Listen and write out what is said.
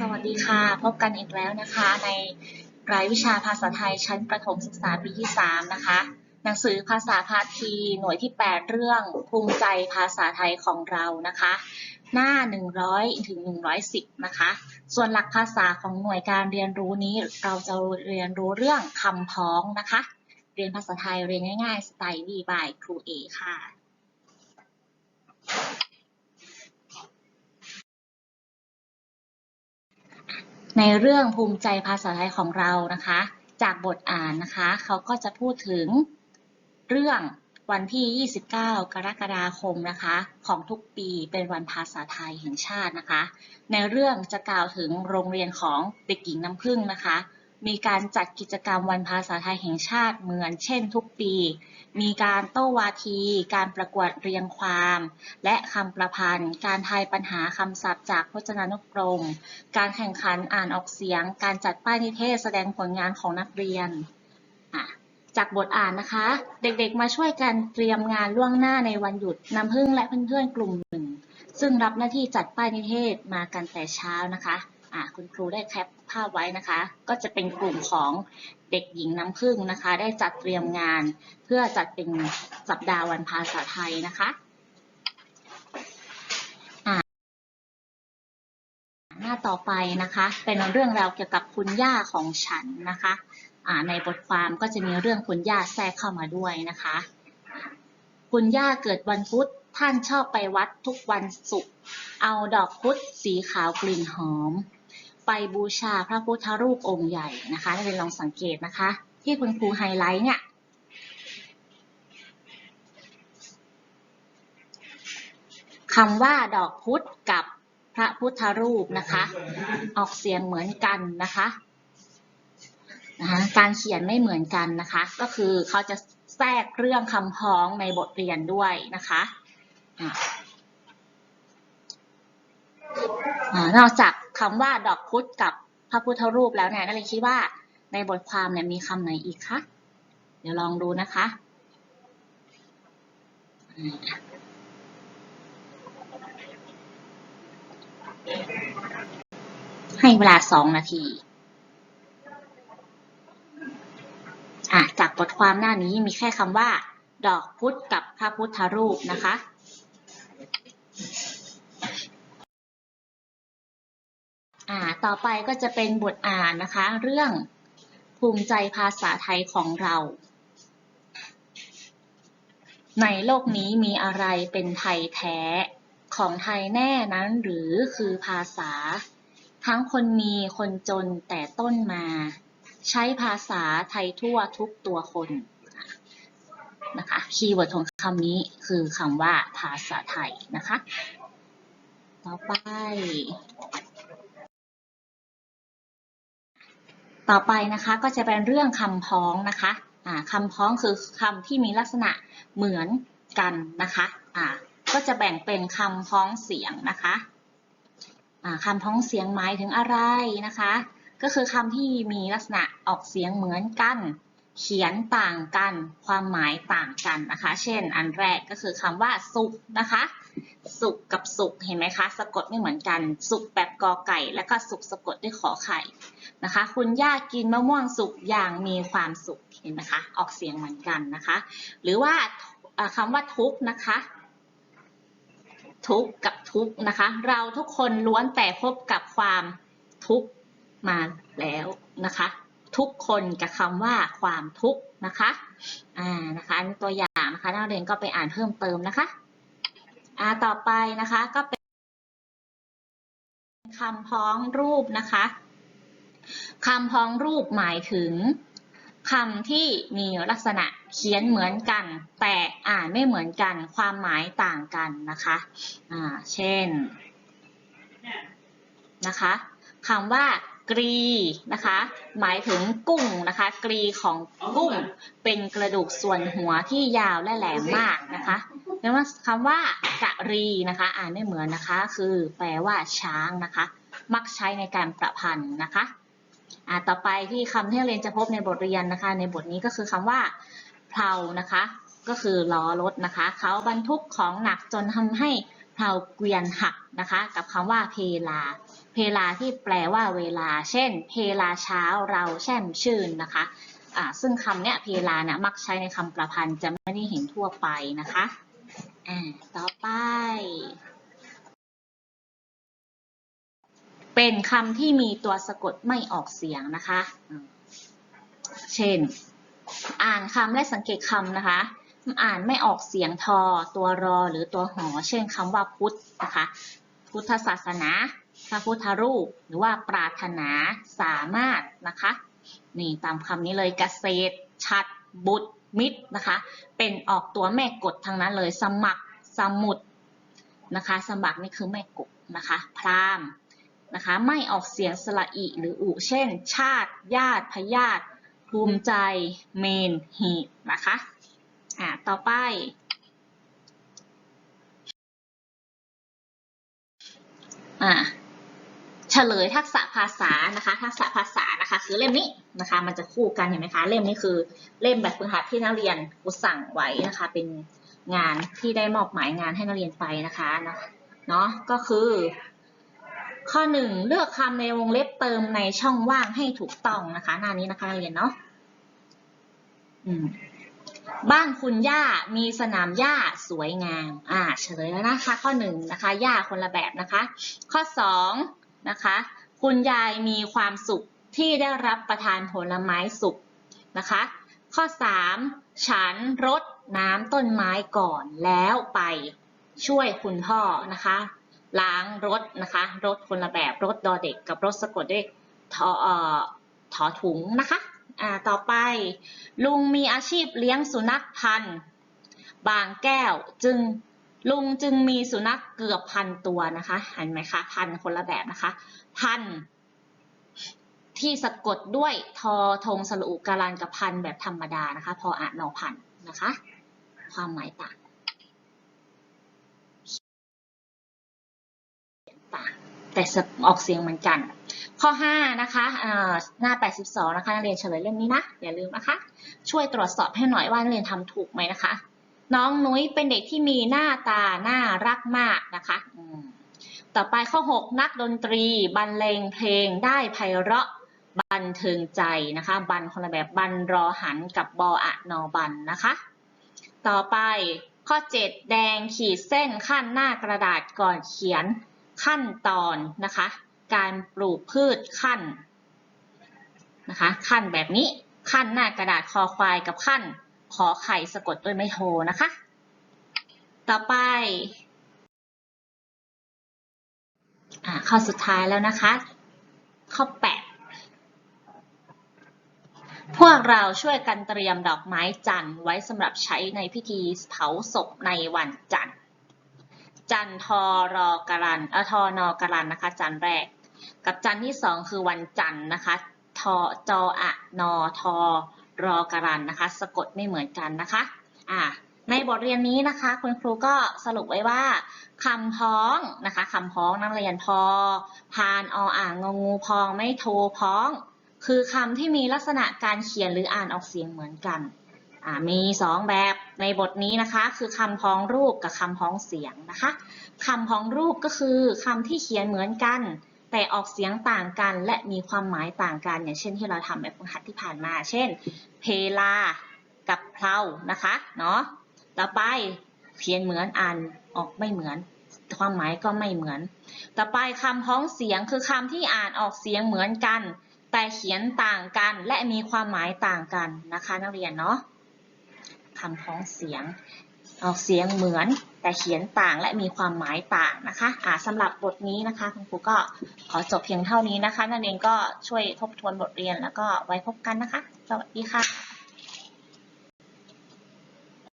สวัสดีค่ะ พบกันอีกแล้วนะคะ ในรายวิชาภาษาไทยชั้นประถมศึกษาปีที่ 3 นะคะ หนังสือภาษาพาทีหน่วยที่ 8 เรื่องภูมิใจภาษาไทยของเรานะคะ หน้า 100 ถึง 110 นะคะ ส่วนหลักภาษาของหน่วยการเรียนรู้นี้เราจะเรียนรู้เรื่องคำพ้องนะคะ เรียนภาษาไทยเรียนง่ายๆ สไตล์ดีบายครูเอค่ะ ในเรื่องภูมิใจภาษาไทยของเรานะคะ จากบทอ่านนะคะ เขาก็จะพูดถึงเรื่องวันที่ 29 กรกฎาคมนะคะ ของทุกปีเป็นวันภาษาไทยแห่งชาตินะคะ ในเรื่องจะกล่าวถึงโรงเรียนของเด็กหญิงน้ำพึ่งนะคะ มีการจัดกิจกรรมวันภาษาไทยแห่งชาติเหมือนเช่นทุกปี มีการโต้วาที การประกวดเรียงความ และคำประพันธ์ การทายปัญหาคำศัพท์จากพจนานุกรม การแข่งขันอ่านออกเสียง การจัดป้ายนิเทศแสดงผลงานของนักเรียน จากบทอ่านนะคะ เด็กๆมาช่วยกันเตรียมงานล่วงหน้าในวันหยุดน้ำพึ่งและเพื่อนๆกลุ่มหนึ่ง ซึ่งรับหน้าที่จัดป้ายนิเทศมากันแต่เช้านะคะ อะคุณครูได้แคปภาพไว้นะคะ ก็จะเป็นกลุ่มของเด็กหญิงน้ำพึ่งนะคะ ได้จัดเตรียมงาน เพื่อจัดเป็นสัปดาห์วันภาษาไทยนะคะหน้าต่อไปนะคะ เป็นเรื่องราวเกี่ยวกับคุณย่าของฉันนะคะอ่าในบทความก็จะมีเรื่องคุณย่าแทรกเข้ามาด้วยนะคะ คุณย่าเกิดวันพุธท่านชอบไปวัดทุกวันศุกร์เอาดอกพุธสีขาวกลิ่นหอม ไปบูชาพระพุทธรูปองค์ใหญ่นะคะนักเรียนลองสังเกตนะคะ ที่คุณครูไฮไลท์เนี่ยคำว่าดอกพุธกับพระพุทธรูปนะคะ ออกเสียงเหมือนกันนะคะนะคะการเขียนไม่เหมือนกันนะคะ ก็คือเขาจะแทรกเรื่องคำพ้องในบทเรียนด้วยนะคะอะอ่านอกจาก คำว่าดอกพุธกับพระพุทธรูปแล้วเนี่ยนักเรียคิดว่าในบทความเนี่ยมีคำไหนอีกคะเดี๋ยวลองดูนะคะให้เวลาสองนาทีอะจากบทความหน้านี้มีแค่คำว่า ดอกพุธกับพระพุทธรูปนะคะ อ่าต่อไปก็จะเป็นบทอ่านนะคะ เรื่องภูมิใจภาษาไทยของเรา ในโลกนี้มีอะไรเป็นไทยแท้ของไทยแน่นั้นหรือคือภาษา ทั้งคนมีคนจนแต่ต้นมา ใช้ภาษาไทยทั่วทุกตัวคนนะคะคีย์เวิร์ดของคำนี้คือคำว่าภาษาไทยนะคะ ต่อไป ต่อไปนะคะก็จะเป็นเรื่องคำพ้องนะคะคำพ้องคือคำที่มีลักษณะเหมือนกันนะคะก็จะแบ่งเป็นคำพ้องเสียงนะคะคำพ้องเสียงหมายถึงอะไรนะคะ ก็คือคำที่มีลักษณะออกเสียงเหมือนกัน เขียนต่างกัน ความหมายต่างกันนะคะ เช่น อันแรกก็คือคำว่าสุกนะคะ สุกกับสุกเห็นไหมคะ สะกดไม่เหมือนกัน สุกแบบกอไก่ แล้วก็สุกสะกดด้วยขอไข่นะคะ คุณย่ากินมะม่วงสุกอย่างมีความสุขเห็นไหมคะออกเสียงเหมือนกันนะคะ หรือว่าเอ่อคำว่าทุกนะคะ ทุกกับทุกนะคะ เราทุกคนล้วนแต่พบกับความทุกมาแล้วนะคะ ทุกคนกับคำว่าความทุกนะคะอ่านะคะตัวอย่างนะคะนักเรียนก็ไปอ่านเพิ่มเติมนะคะ อ่าต่อไปนะคะก็เป็นคำพ้องรูปนะคะคำพ้องรูปหมายถึงคำที่มีลักษณะเขียนเหมือนกัน แต่อ่านไม่เหมือนกัน ความหมายต่างกันนะคะอ่าเช่นนะคะคำว่ากรีนะคะ หมายถึงกุ้งนะคะ กรีของกุ้งเป็นกระดูกส่วนหัวที่ยาวและแหลมมากนะคะ แล้วว่าคำว่ากะรีนะคะ อ่านไม่เหมือนนะคะ คือแปลว่าช้างนะคะ มักใช้ในการประพันธ์นะคะอ่าต่อไปที่คำที่เรียนจะพบในบทเรียนนะคะ ในบทนี้ก็คือคำว่าเพลานะคะ ก็คือล้อรถนะคะ เขาบรรทุกของหนักจนทำให้เพลาเกวียนหักนะคะ กับคำว่าเพลา เพลาที่แปลว่าเวลา เช่น เพลาเช้าเราแช่มชื่นนะคะซึ่งคำเนี้ยเพลาเนี่ยมักใช้ในคำประพันธ์จะไม่ได้เห็นทั่วไปนะคะ อ่าต่อไป เป็นคำที่มีตัวสะกดไม่ออกเสียงนะคะ เช่น อ่านคำและสังเกตคำนะคะ อ่านไม่ออกเสียงทอ ตัวรอหรือตัวหอ เช่นคำว่าพุทธนะคะ พุทธศาสนาพระพุทธรูป หรือว่าปรารถนาสามารถนะคะ นี่ตามคำนี้เลยเกษตรชัด บุตรมิตรนะคะ เป็นออกตัวแม่กฎทั้งนั้นเลย สมัครสมุดนะคะ สมัครนี่คือแม่กฎนะคะ พราหมณ์นะคะ ไม่ออกเสียงสระอิหรืออุเช่น ชาติ ญาติพยาธิภูมิใจ เมนหีนะคะ อ่า ต่อไป อ่า ฉลยทักษะภาษานะคะ ทักษะภาษานะคะ คือเล่มนี้นะคะ มันจะคู่กันเห็นไหมคะ เล่มนี้คือเล่มแบบฝึกหัดที่นักเรียนครูสั่งไว้นะคะ เป็นงานที่ได้มอบหมายงานให้นักเรียนไปนะคะนะเนาะก็คือ ข้อหนึ่งเลือกคำในวงเล็บเติมในช่องว่างให้ถูกต้องนะคะ หน้านี้นะคะนักเรียนเนาะบ้านคุณย่ามีสนามหญ้าสวยงาม อ่า เฉลยแล้วนะคะ ข้อหนึ่งนะคะหญ้าคนละแบบนะคะ ข้อสอง นะคะ คุณยายมีความสุขที่ได้รับประทานผลไม้สุกนะคะ ข้อสามฉันรดน้ำต้นไม้ก่อนแล้วไปช่วยคุณพ่อนะคะ ล้างรถนะคะ รถคนละแบบรถดอเด็กกับรถสะกดด้วยทอออถอถุงนะคะอ่าต่อไป ลุงมีอาชีพเลี้ยงสุนัขพันธุ์ บางแก้วจึง ลุงจึงมีสุนัขเกือบพันตัวนะคะเห็นไหมคะพันคนละแบบนะคะ พัน ที่สะกดด้วยทอทงสระอุการันกับพันแบบธรรมดานะคะ พออ่านนอพันนะคะ ความหมายต่างต่างแต่ออกเสียงเหมือนกัน ข้อ 5 นะคะหน้า 82 นะคะนักเรียนเฉลยเล่มนี้นะ อย่าลืมนะคะ ช่วยตรวจสอบให้หน่อยว่านักเรียนทำถูกไหมนะคะ น้องนุ้ยเป็นเด็กที่มีหน้าตาน่ารักมากนะคะต่อไปข้อ 6 นักดนตรี บรรเลงเพลงได้ไพเราะบันเทิงใจนะคะ บันคนละแบบบันรอหันกับบออะนอบันนะคะ ต่อไปข้อ 7 แดงขีดเส้นขั้นหน้ากระดาษก่อนเขียนขั้นตอนนะคะ การปลูกพืชขั้นนะคะ ขั้นแบบนี้ขั้นหน้ากระดาษคอควายกับขั้น ขอไข่สะกดด้วยไม่โทนะคะ ต่อไปข้อสุดท้ายแล้วนะคะ ข้อ 8 พวกเราช่วยกันเตรียมดอกไม้จันทร์ไว้สำหรับใช้ในพิธีเผาศพในวันจันทร์ จันทร์ทอรอกรันเออทอนอกรันนะคะ จันทร์แรก กับจันทร์ที่สองคือวันจันทร์นะคะทอจออะนอทอ รอการันนะคะ สะกดไม่เหมือนกันนะคะอ่าในบทเรียนนี้นะคะ คุณครูก็สรุปไว้ว่าคำพ้องนะคะคำพ้องนักเรียนพอ พานออ่างงงูพองไม่โทพ้อง คือคำที่มีลักษณะการเขียนหรืออ่านออกเสียงเหมือนกันมีสองแบบในบทนี้นะคะ คือคำพ้องรูปกับคำพ้องเสียงนะคะคำพ้องรูปก็คือคำที่เขียนเหมือนกัน แต่ออกเสียงต่างกันและมีความหมายต่างกัน อย่างเช่นที่เราทำแบบฝึกหัดที่ผ่านมา เช่น เพลา กับเพลานะคะเนาะต่อไปเขียนเหมือนอ่านออกไม่เหมือน ความหมายก็ไม่เหมือน ต่อไปคำพ้องเสียงคือคำที่อ่านออกเสียงเหมือนกัน แต่เขียนต่างกันและมีความหมายต่างกันนะคะ นักเรียนเนาะคำพ้องเสียง ออกเสียงเหมือนแต่เขียนต่างและมีความหมายต่างนะคะอ่าสำหรับบทนี้นะคะคุณครูก็ขอจบเพียงเท่านี้นะคะ นั่นเองก็ช่วยทบทวนบทเรียนแล้วก็ไว้พบกันนะคะ สวัสดีค่ะ